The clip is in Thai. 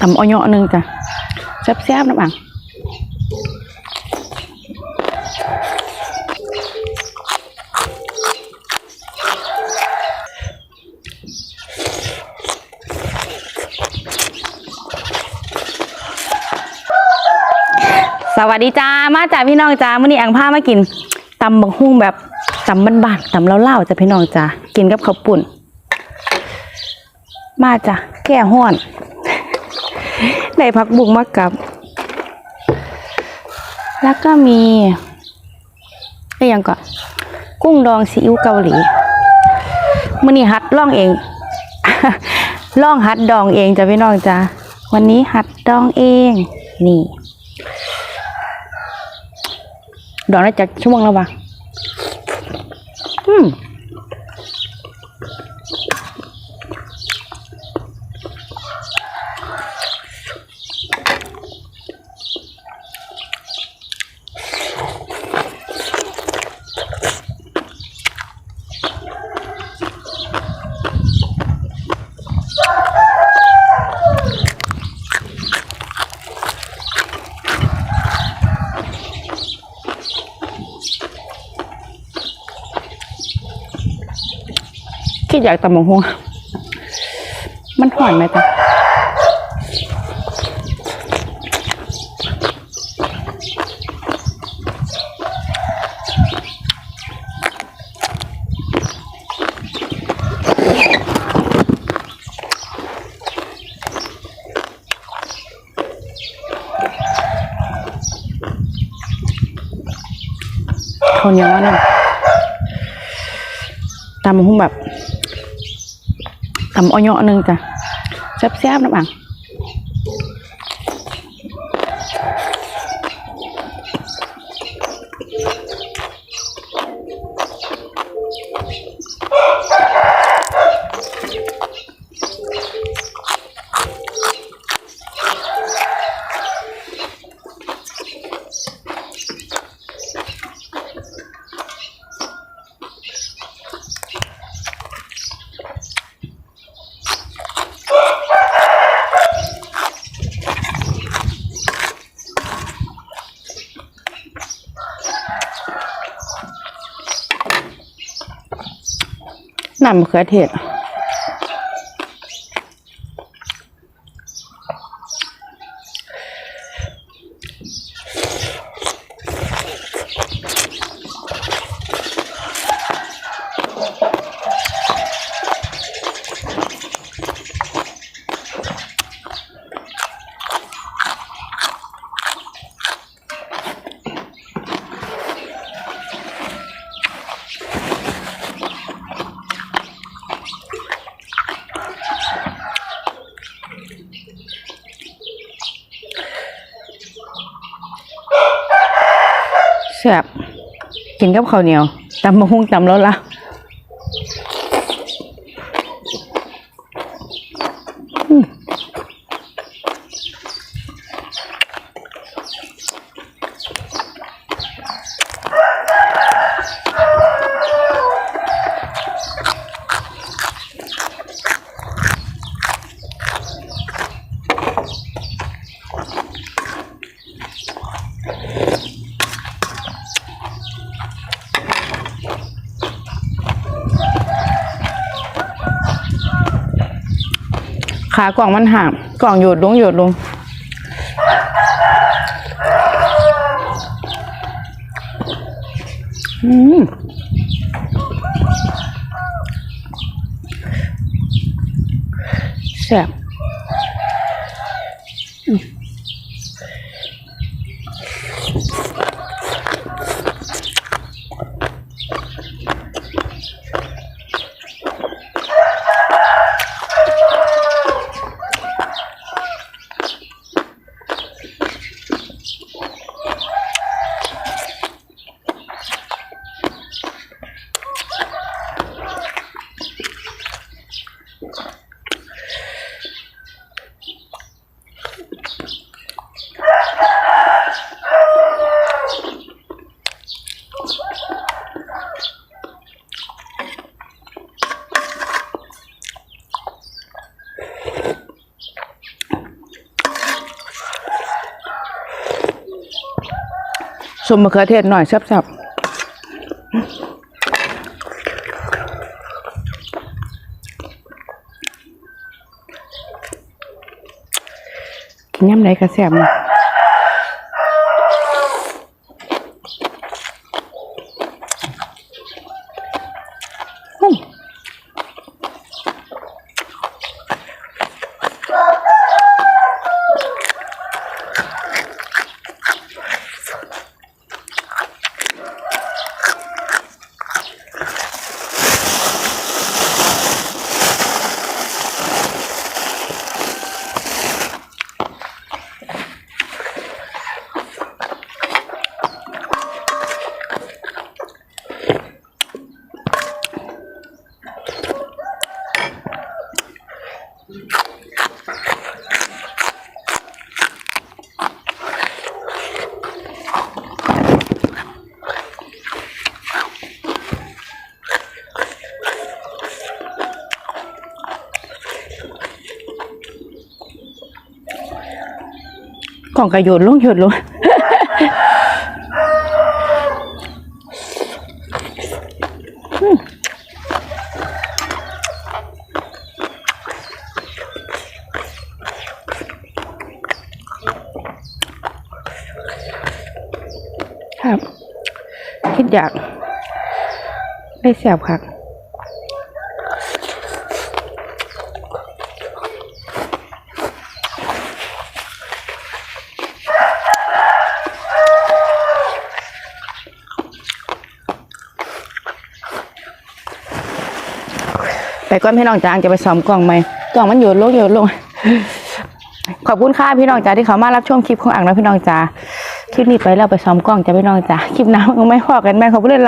ตำอ้อยนึงจ้ะแซ่บๆน้ำอ่างสวัสดีจ้า มาจ้าพี่น้องจ้ามื่อนี้อ่างผ้ามากินตำบักฮุ่งแบบตำบ้านๆตำเล่าๆจ้ะพี่น้องจ้ากินกับข้าวปุ่น มาจ้ะแก่ห้อน ได้พักบุกมากับ แล้วก็มีอะไรอย่างก่อนกุ้งดองซีอิ๊วเกาหลีมื่อนี้ฮัดล่องเองล่องฮัดดองเองจ้ะพี่น้องจ้ะวันนี้ฮัดดองเอง นี่ ดองได้จากชั่วโมงแล้ววะอืม คิดอยากตำบักฮวงมันหอนไหมจ๊ะข้าวเหนียวอันะตำบักฮุ่งแบบ ทำอ้อยหนึ่งจ้ะแซ่บๆนะบัง น้ำมะเขือเทศ แซ่บกินกับข้าวเหนียวตำมะฮุ่งตำแล้วละ ขากล่องมันหักกล่องหยดลงหยดลงอืมแซ่บ สมมะเขือเทศหน่อยแซ่บๆกินยำไหนก็แซ่บนะ กล่องกระโยนลงโยนลงครับ คิดอยาก ได้แสบครั ไปก่อนพี่น้องจางจะไปซ้อมกล่องไหมกล่องมันโยนลงโยนลงขอบคุณค่ะพี่น้องจ๋าที่เขามารับชมคลิปของอ่างนะพี่น้องจ๋าคลิปนี้ไปแล้วไปซ้อมกล้องจ้าพี่น้องจ๋าคลิปน้ำมันไม่พอกันแม่ขอบคุณเลย